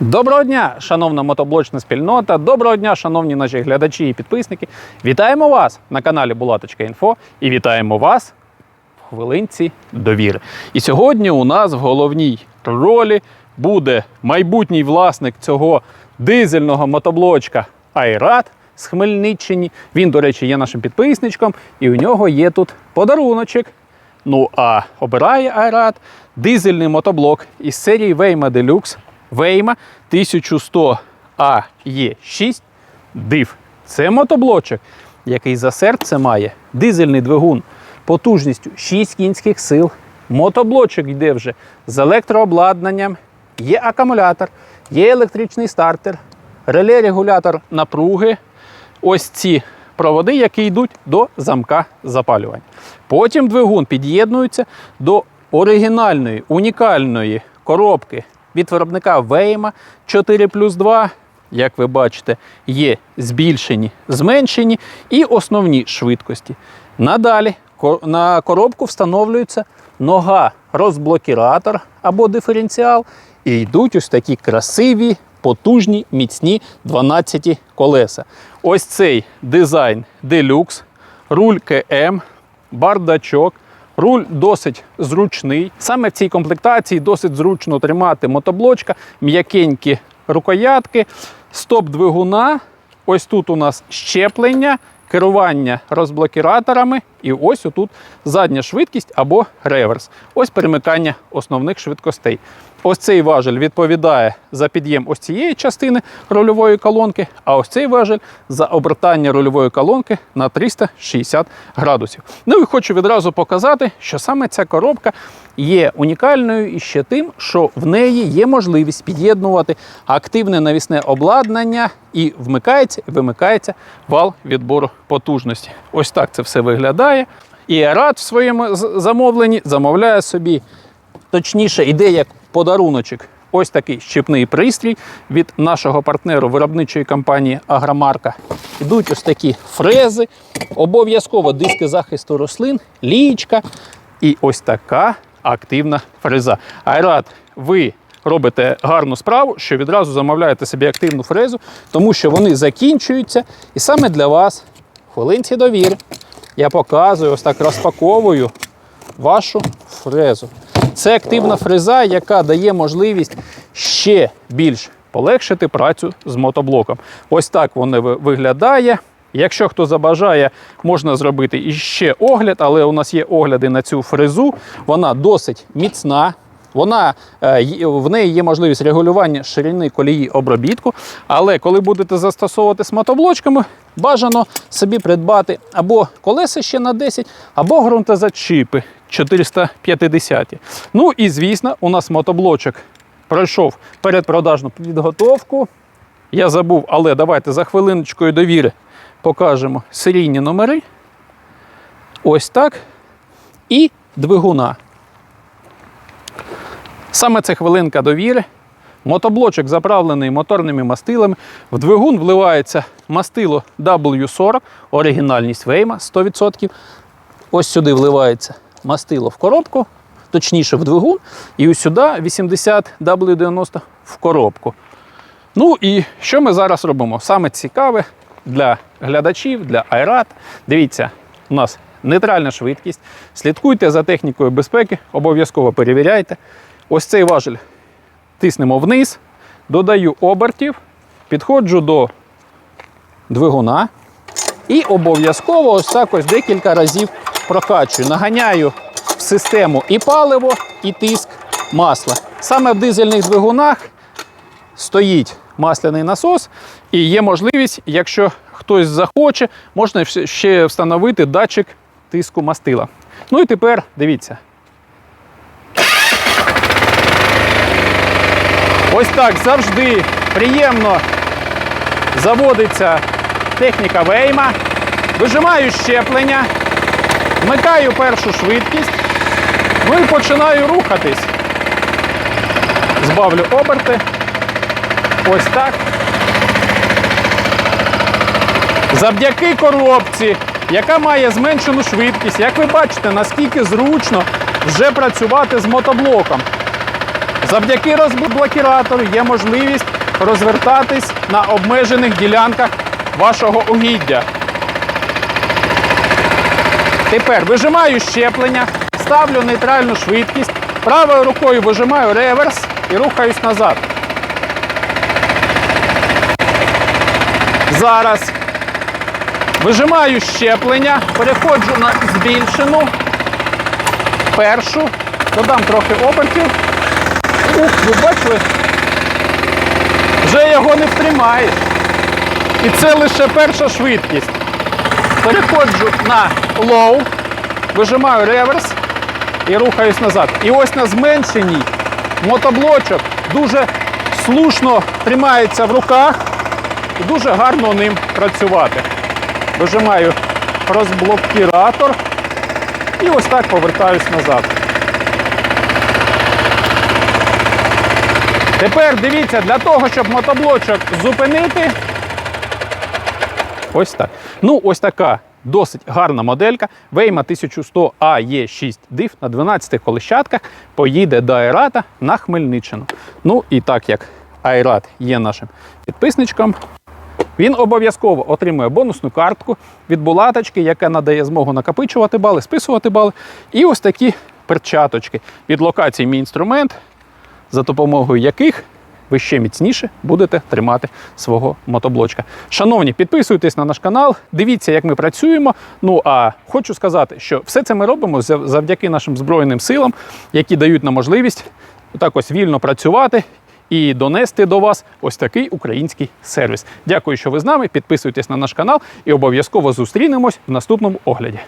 Доброго дня, шановна мотоблочна спільнота. Доброго дня, шановні наші глядачі і підписники. Вітаємо вас на каналі Булаточка.Інфо і вітаємо вас в хвилинці довіри. І сьогодні у нас в головній ролі буде майбутній власник цього дизельного мотоблочка Айрат з Хмельниччини. Він, до речі, є нашим підписничком, і у нього є тут подаруночок. Ну а обирає Айрат дизельний мотоблок із серії Вейма Deluxe Вейма 1100 AE6 DIV. Це мотоблочок, який за серце має дизельний двигун потужністю 6 кінських сил. Мотоблочок йде вже з електрообладнанням, є акумулятор, є електричний стартер, реле-регулятор напруги. Ось ці проводи, які йдуть до замка запалювання. Потім двигун під'єднується до оригінальної, унікальної коробки від виробника Вейма 4 плюс 2. Як ви бачите, є збільшені, зменшені і основні швидкості. Надалі на коробку встановлюється нога розблокіратор або диференціал, і йдуть ось такі красиві, потужні, міцні 12 колеса. Ось цей дизайн Deluxe, руль КМ, бардачок. Руль досить зручний. Саме в цій комплектації досить зручно тримати мотоблочка, м'якенькі рукоятки, стоп двигуна. Ось тут у нас щеплення, керування розблокіраторами, і ось отут задня швидкість або реверс. Ось перемикання основних швидкостей. Ось цей важель відповідає за під'єм ось цієї частини рульової колонки, а ось цей важель за обертання рульової колонки на 360 градусів. Ну і хочу відразу показати, що саме ця коробка є унікальною і ще тим, що в неї є можливість під'єднувати активне навісне обладнання і вмикається і вимикається вал відбору потужності. Ось так це все виглядає. І Арат в своєму замовленні замовляє собі точніше, іде як подаруночок. Ось такий щепний пристрій від нашого партнеру виробничої компанії Агромарка. Ідуть ось такі фрези, обов'язково диски захисту рослин, лієчка і ось така активна фреза. Айрат, ви робите гарну справу, що відразу замовляєте собі активну фрезу, тому що вони закінчуються. І саме для вас хвилинці довіри я показую, ось так розпаковую вашу фрезу. Це активна фреза, яка дає можливість ще більш полегшити працю з мотоблоком. Ось так воно виглядає. Якщо хто забажає, можна зробити іще огляд, але у нас є огляди на цю фрезу. Вона досить міцна. Вона, е, в неї є можливість регулювання ширини колії обробітку. Але коли будете застосовувати з мотоблочками, бажано собі придбати або колеса ще на 10, або ґрунтозачіпи 450. Ну і звісно, у нас мотоблочок пройшов передпродажну підготовку. Я забув, але давайте за хвилиночкою довіри покажемо серійні номери. Ось так. І двигуна. Саме це хвилинка довіри. Мотоблочок заправлений моторними мастилами. В двигун вливається мастило W40, оригінальність Вейма 100%. Ось сюди вливається мастило в коробку, точніше в двигун, і ось сюди 80 W90 в коробку. Ну і що ми зараз робимо? Саме цікаве для глядачів, для Айрат. Дивіться, у нас нейтральна швидкість. Слідкуйте за технікою безпеки, обов'язково перевіряйте. Ось цей важель тиснемо вниз, додаю обертів, підходжу до двигуна і обов'язково ось так ось декілька разів прокачую. Наганяю в систему і паливо, і тиск масла. Саме в дизельних двигунах стоїть масляний насос, і є можливість, якщо хтось захоче, можна ще встановити датчик тиску мастила. Ну і тепер дивіться. Ось так завжди приємно заводиться техніка Вейма. Вижимаю щеплення, вмикаю першу швидкість, ну і починаю рухатись. Збавлю оберти. Ось так. Завдяки коробці, яка має зменшену швидкість, як ви бачите, наскільки зручно вже працювати з мотоблоком. Завдяки розблокіратору є можливість розвертатись на обмежених ділянках вашого угіддя. Тепер вижимаю щеплення, ставлю нейтральну швидкість, правою рукою вижимаю реверс і рухаюсь назад. Зараз вижимаю щеплення, переходжу на збільшену, першу, додам трохи обертів. Ух, ви бачили? Вже його не втримаєш. І це лише перша швидкість. Переходжу на лоу, вижимаю реверс і рухаюсь назад. І ось на зменшеній мотоблочок дуже слушно тримається в руках і дуже гарно ним працювати. Вижимаю розблокіратор і ось так повертаюсь назад. Тепер дивіться, для того, щоб мотоблочок зупинити, ось так. Ну, ось така досить гарна моделька. Вейма 1100 AE6 DIF на 12 колищатках поїде до Айрата на Хмельниччину. Ну і так як Айрат є нашим підписничком, він обов'язково отримує бонусну картку від булаточки, яка надає змогу накопичувати бали, списувати бали. І ось такі перчаточки від локації Мій інструмент, за допомогою яких ви ще міцніше будете тримати свого мотоблочка. Шановні, підписуйтесь на наш канал, дивіться, як ми працюємо. Ну а хочу сказати, що все це ми робимо завдяки нашим Збройним силам, які дають нам можливість так ось вільно працювати і донести до вас ось такий український сервіс. Дякую, що ви з нами. Підписуйтесь на наш канал і обов'язково зустрінемось в наступному огляді.